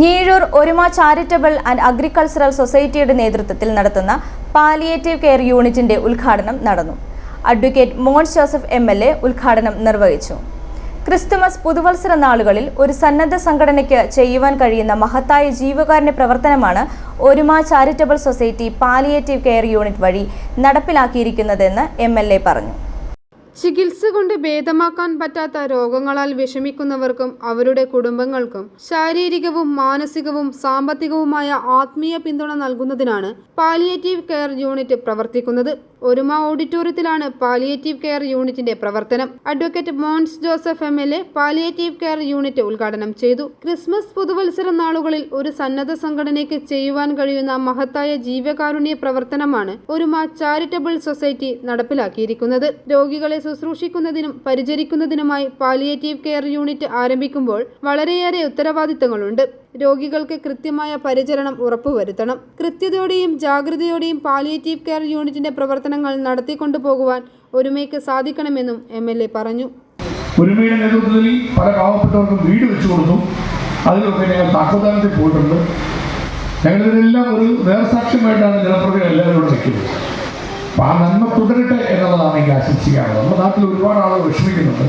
ഞീഴൂർ ഒരുമ charitable and agricultural സൊസൈറ്റിയുടെ നേതൃത്വത്തിൽ നടത്തുന്ന പാലിയേറ്റീവ് കെയർ യൂണിറ്റിന്റെ ഉദ്ഘാടനം നടന്നു. അഡ്വക്കേറ്റ് മോൻ ജോസഫ് എം എൽ എ ഉദ്ഘാടനം നിർവഹിച്ചു. ക്രിസ്തുമസ് പുതുവത്സര നാളുകളിൽ ഒരു സന്നദ്ധ സംഘടനയ്ക്ക് ചെയ്യുവാൻ കഴിയുന്ന മഹത്തായ ജീവകാരുണ്യ പ്രവർത്തനമാണ് Oruma charitable society palliative care unit വഴി നടപ്പിലാക്കിയിരിക്കുന്നതെന്ന് എം പറഞ്ഞു. ചികിത്സ കൊണ്ട് ഭേദമാക്കാൻ പറ്റാത്ത രോഗങ്ങളാൽ വിഷമിക്കുന്നവർക്കും അവരുടെ കുടുംബങ്ങൾക്കും ശാരീരികവും മാനസികവും സാമ്പത്തികവുമായ ആത്മീയ പിന്തുണ നൽകുന്നതിനാണ് പാലിയേറ്റീവ് കെയർ യൂണിറ്റ് പ്രവർത്തിക്കുന്നത്. ഒരുമ ഓഡിറ്റോറിയത്തിലാണ് പാലിയേറ്റീവ് കെയർ യൂണിറ്റിന്റെ പ്രവർത്തനം. Advocate Mons Joseph M L A palliative care unit ഉദ്ഘാടനം ചെയ്തു. ക്രിസ്മസ് പുതുവത്സര നാളുകളിൽ ഒരു സന്നദ്ധ സംഘടനയ്ക്ക് ചെയ്യുവാൻ കഴിയുന്ന മഹത്തായ ജീവകാരുണ്യ പ്രവർത്തനമാണ് ഒരുമ ചാരിറ്റബിൾ സൊസൈറ്റി നടപ്പിലാക്കിയിരിക്കുന്നത്. രോഗികളെ ശുശ്രൂഷിക്കുന്നതിനും പരിചരിക്കുന്നതിനുമായി പാലിയേറ്റീവ് കെയർ യൂണിറ്റ് ആരംഭിക്കുമ്പോൾ വളരെയേറെ ഉത്തരവാദിത്തങ്ങളുണ്ട്. രോഗികൾക്ക് കൃത്യമായ പരിചരണം ഉറപ്പുവരുത്തണം. കൃത്യതയോടെയും ജാഗ്രതയോടെയും പാലിയേറ്റീവ് കെയർ യൂണിറ്റിന്റെ പ്രവർത്തനങ്ങൾ നടത്തിക്കൊണ്ടുപോകുവാൻ ഒരുമയ്ക്ക് സാധിക്കണമെന്നും എം എൽ എ പറഞ്ഞു. ഒരുമയുടെ നേതൃത്വത്തിൽ പല പാവപ്പെട്ടവർക്കും വീട് വെച്ചു കൊടുത്തു. അതിലൊക്കെ ഞങ്ങൾ താക്കോദാനത്തിൽ പോയിട്ടുണ്ട്. ഞങ്ങളിതിനെല്ലാം ഒരു നേർസാക്ഷ്യമായിട്ടാണ് ജനപ്രതികൾ എല്ലാവരും ഇവിടെ നിൽക്കുന്നത്. അപ്പോൾ ആ നന്മ തുടരട്ടെ എന്നുള്ളതാണ് എനിക്ക് ആശംസിക്കാറ് നമ്മുടെ നാട്ടിൽ ഒരുപാട് ആളുകൾ വിഷമിക്കുന്നുണ്ട്.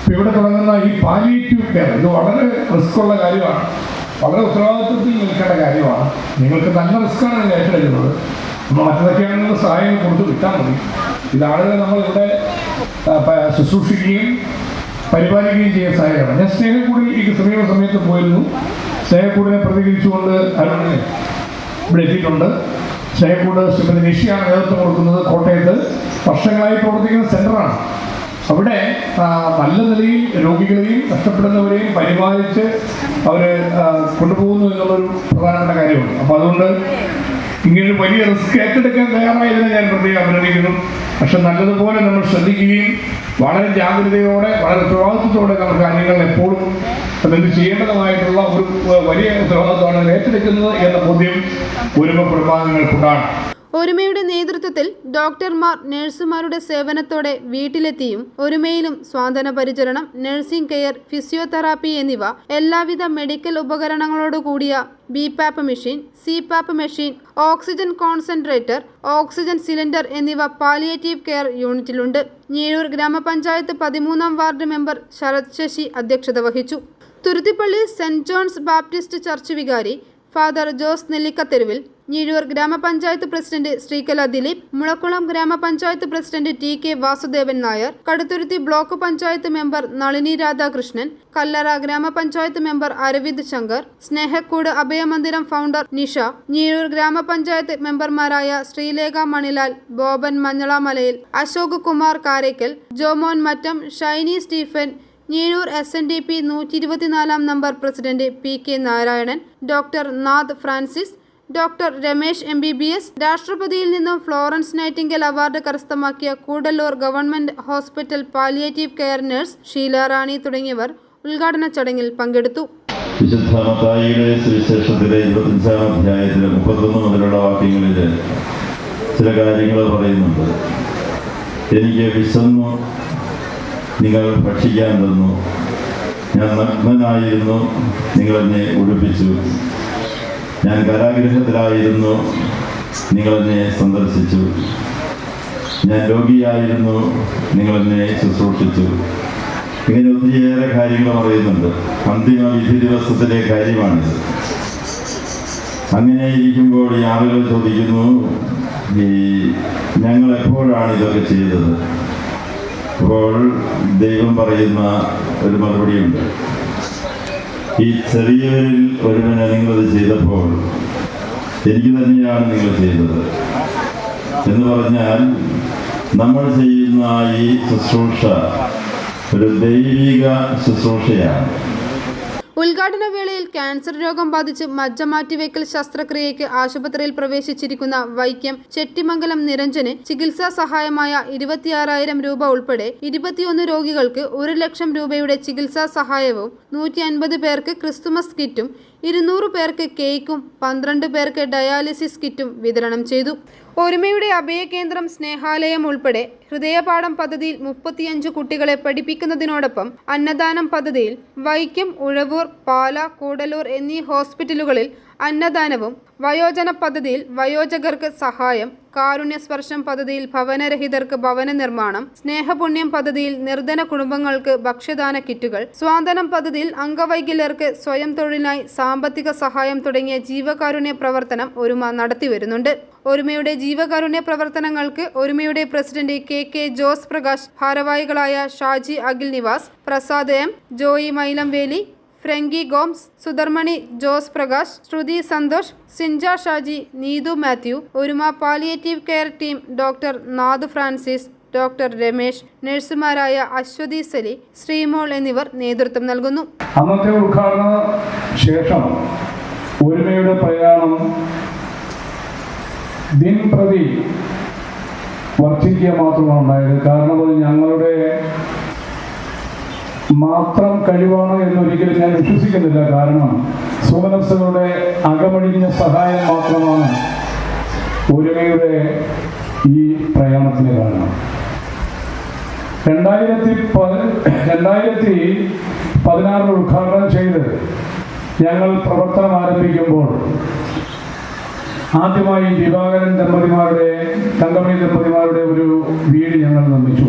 ഇപ്പോൾ ഇവിടെ തുടങ്ങുന്ന ഈ പാലിയേറ്റീവ് കെയർ ഇത് വളരെ റിസ്ക് ഉള്ള കാര്യമാണ്. വളരെ ഉത്തരവാദിത്വത്തിൽ നിൽക്കേണ്ട കാര്യമാണ്. നിങ്ങൾക്ക് നല്ല റിസ്ക്കാണ് നിങ്ങൾ ഏറ്റെടുക്കുന്നത്. നമ്മൾ മറ്റൊക്കെയാണെന്നുള്ള സഹായം കൊടുത്ത് വിട്ടാൽ മതി. ഇത് ആളുകളെ നമ്മളിവിടെ ശുശ്രൂഷിക്കുകയും പരിപാലിക്കുകയും ചെയ്യുന്ന സഹായമാണ് ഞാൻ സ്നേഹക്കൂടി ഈ സമീപ സമയത്ത് പോയിരുന്നു. സ്നേഹക്കൂടിനെ പ്രതികരിച്ചുകൊണ്ട് അരുണ് ഇവിടെ എത്തിയിട്ടുണ്ട്. സ്നേഹക്കൂട് ശ്രീമതി നിഷിയാണ് നേതൃത്വം കൊടുക്കുന്നത് കോട്ടയത്ത്. വർഷങ്ങളായി പ്രവർത്തിക്കുന്ന സെന്ററാണ് അവിടെ നല്ല നിലയിൽ രോഗികളെയും കഷ്ടപ്പെടുന്നവരെയും പരിപാലിച്ച് അവർ കൊണ്ടുപോകുന്നു എന്നുള്ളൊരു പ്രധാനപ്പെട്ട കാര്യമാണ്. അപ്പോൾ അതുകൊണ്ട് ഇങ്ങനൊരു വലിയ റിസ്ക് ഏറ്റെടുക്കാൻ തയ്യാറായതിനെ ഞാൻ പ്രത്യേകം അഭിനന്ദിക്കുന്നു. പക്ഷെ നല്ലതുപോലെ നമ്മൾ ശ്രദ്ധിക്കുകയും വളരെ ജാഗ്രതയോടെ വളരെ ഉത്തരവാദിത്വത്തോടെ നമ്മൾ കാര്യങ്ങൾ എപ്പോഴും അതെന്ത് ചെയ്യേണ്ടതുമായിട്ടുള്ള ഒരു വലിയ ഉത്തരവാദിത്വമാണ് ഏറ്റെടുക്കുന്നത് എന്ന ബോധ്യം ഒരുമ കുടുംബാംഗങ്ങൾക്കുണ്ടാണ് ഒരുമയുടെ നേതൃത്വത്തിൽ ഡോക്ടർമാർ നഴ്സുമാരുടെ സേവനത്തോടെ വീട്ടിലെത്തിയും ഒരുമയിലും സ്വാന്തന പരിചരണം നഴ്സിംഗ് കെയർ ഫിസിയോതെറാപ്പി എന്നിവ എല്ലാവിധ medical ഉപകരണങ്ങളോടുകൂടിയ BiPAP machine CPAP machine oxygen concentrator oxygen cylinder എന്നിവ പാലിയേറ്റീവ് കെയർ യൂണിറ്റിലുണ്ട്. ഞീഴൂർ ഗ്രാമപഞ്ചായത്ത് പതിമൂന്നാം വാർഡ് മെമ്പർ ശരത് ശശി അധ്യക്ഷത വഹിച്ചു. Thuruthippally Saint John's Baptist Church വികാരി ഫാദർ ജോസ് നെല്ലിക്കത്തെരുവിൽ ഞിഴൂർ ഗ്രാമപഞ്ചായത്ത് പ്രസിഡന്റ് ശ്രീകല ദിലീപ് മുളക്കുളം ഗ്രാമപഞ്ചായത്ത് president T K Vasudevan Nair Kaduthuruthy block panchayat member Nalini Radhakrishnan Kallara ഗ്രാമപഞ്ചായത്ത് മെമ്പർ അരവിന്ദ് ശങ്കർ സ്നേഹക്കൂട് അഭയമന്ദിരം ഫൗണ്ടർ നിഷ ഞീഴൂർ ഗ്രാമപഞ്ചായത്ത് മെമ്പർമാരായ Sreelekha Manilal Boban Manjalamalayil Ashok Kumar Karaikal Jomon Mattam Shiny Stephen Njeezhoor S N D P നൂറ്റി ഇരുപത്തിനാലാം number president P K Narayanan doctor Nath Francis doctor Ramesh M B B S രാഷ്ട്രപതിയിൽ നിന്നും Florence Nightingale award കരസ്ഥമാക്കിയ Koodalloor government hospital palliative care nurse Sheela Rani തുടങ്ങിയവർ ഉദ്ഘാടന ചടങ്ങിൽ പങ്കെടുത്തു. വിശുദ്ധ മത്തായിയുടെ സുവിശേഷത്തിലെ ഇരുപത്തഞ്ചാം അധ്യായത്തിലെ മുപ്പത്തൊന്ന് മുതലുള്ള ചില കാര്യങ്ങൾ പറയുന്നുണ്ട്. എനിക്ക് വിശന്നു നിങ്ങൾ ഭക്ഷിക്കാൻ തന്നു. ഞാൻ നഗ്നനായിരുന്നു നിങ്ങൾ എന്നെ ഞാൻ കാരാഗ്രഹത്തിലായിരുന്നു നിങ്ങളെന്നെ സന്ദർശിച്ചു. ഞാൻ രോഗിയായിരുന്നു. നിങ്ങളെന്നെ ശുശ്രൂഷിച്ചു. ഇങ്ങനെ ഒത്തിരിയേറെ കാര്യങ്ങൾ പറയുന്നുണ്ട്. അന്തിമ വിധി ദിവസത്തിലെ കാര്യമാണിത്. അങ്ങനെ ഇരിക്കുമ്പോൾ ഈ ആളുകൾ ചോദിക്കുന്നു ഈ ഞങ്ങൾ എപ്പോഴാണ് ഇതൊക്കെ ചെയ്തത്? അപ്പോൾ ദൈവം പറയുന്ന ഒരു മറുപടിയുണ്ട്. ഈ ചെറിയവരിൽ ഒരുവനെ നിങ്ങളത് ചെയ്തപ്പോൾ എനിക്ക് തന്നെയാണ് നിങ്ങൾ ചെയ്തത് എന്ന് പറഞ്ഞാൽ നമ്മൾ ചെയ്യുന്ന ഈ ശുശ്രൂഷ ഒരു ദൈവിക ശുശ്രൂഷയാണ്. ഉദ്ഘാടന വേളയിൽ ക്യാൻസർ രോഗം ബാധിച്ച് മജ്ജ മാറ്റിവെക്കൽ ശസ്ത്രക്രിയയ്ക്ക് ആശുപത്രിയിൽ പ്രവേശിച്ചിരിക്കുന്ന വൈക്കം ചെട്ടിമംഗലം നിരഞ്ജന് ചികിത്സാ സഹായമായ ഇരുപത്തിയാറായിരം രൂപ ഉൾപ്പെടെ ഇരുപത്തിയൊന്ന് രോഗികൾക്ക് ഒരു ലക്ഷം രൂപയുടെ ചികിത്സാ സഹായവും നൂറ്റി പേർക്ക് ക്രിസ്തുമസ് കിറ്റും ഇരുന്നൂറ് പേർക്ക് കേക്കും പന്ത്രണ്ട് പേർക്ക് ഡയാലിസിസ് കിറ്റും വിതരണം ചെയ്തു. ഒരുമയുടെ അഭയകേന്ദ്രം സ്നേഹാലയം ഉൾപ്പെടെ ഹൃദയപാഠം പദ്ധതിയിൽ മുപ്പത്തിയഞ്ച് കുട്ടികളെ പഠിപ്പിക്കുന്നതിനോടൊപ്പം അന്നദാനം പദ്ധതിയിൽ വൈക്കം ഉഴവൂർ പാല കൂടലൂർ എന്നീ ഹോസ്പിറ്റലുകളിൽ അന്നദാനവും വയോജന പദ്ധതിയിൽ വയോജകർക്ക് സഹായം കാരുണ്യസ്പർശം പദ്ധതിയിൽ ഭവനരഹിതർക്ക് ഭവന നിർമ്മാണം സ്നേഹപുണ്യം പദ്ധതിയിൽ നിർധന കുടുംബങ്ങൾക്ക് ഭക്ഷ്യദാന കിറ്റുകൾ സ്വാന്തനം പദ്ധതിയിൽ അംഗവൈകല്യർക്ക് സ്വയം തൊഴിലിനായി സാമ്പത്തിക സഹായം തുടങ്ങിയ ജീവകാരുണ്യ പ്രവർത്തനം ഒരുമ നടത്തിവരുന്നുണ്ട്. ഒരുമയുടെ ജീവകാരുണ്യ പ്രവർത്തനങ്ങൾക്ക് ഒരുമയുടെ president K K Jose Prakash ഭാരവാഹികളായ Shaji Akhil Nivas Prasad M Joy Mylamveli Franky Gomes Sudharmani Jose Prakash Sruthi Santhosh Sinja Shaji Neethu Mathew Oruma palliative care team doctor Nath Francis doctor Ramesh നഴ്സുമാരായ Aswathy Sali Sreemol എന്നിവർ നേതൃത്വം നൽകുന്നു. അന്നത്തെ ഉദ്ഘാടന ശേഷം ഒരുമയുടെ പ്രയാണം ദിൻപ്രതി വർദ്ധിക്കുക മാത്രമാണ് ഉണ്ടായത്. കാരണം അത് ഞങ്ങളുടെ മാത്രം കഴിവാണ് എന്നൊരിക്കലും ഞാൻ വിശ്വസിക്കുന്നില്ല. കാരണം സുമനസ്സുകളുടെ അകമഴിഞ്ഞ സഹായം മാത്രമാണ് ഒരുമയുടെ ഈ പ്രയാണത്തിന് കാരണം. രണ്ടായിരത്തി രണ്ടായിരത്തി പതിനാറിൽ ഉദ്ഘാടനം ചെയ്ത് ഞങ്ങൾ പ്രവർത്തനം ആരംഭിക്കുമ്പോൾ ആദ്യമായി ദിവാകരൻ ദമ്പതിമാരുടെ തങ്കമണി ദമ്പതിമാരുടെ ഒരു വീട് ഞങ്ങൾ നിർമ്മിച്ചു.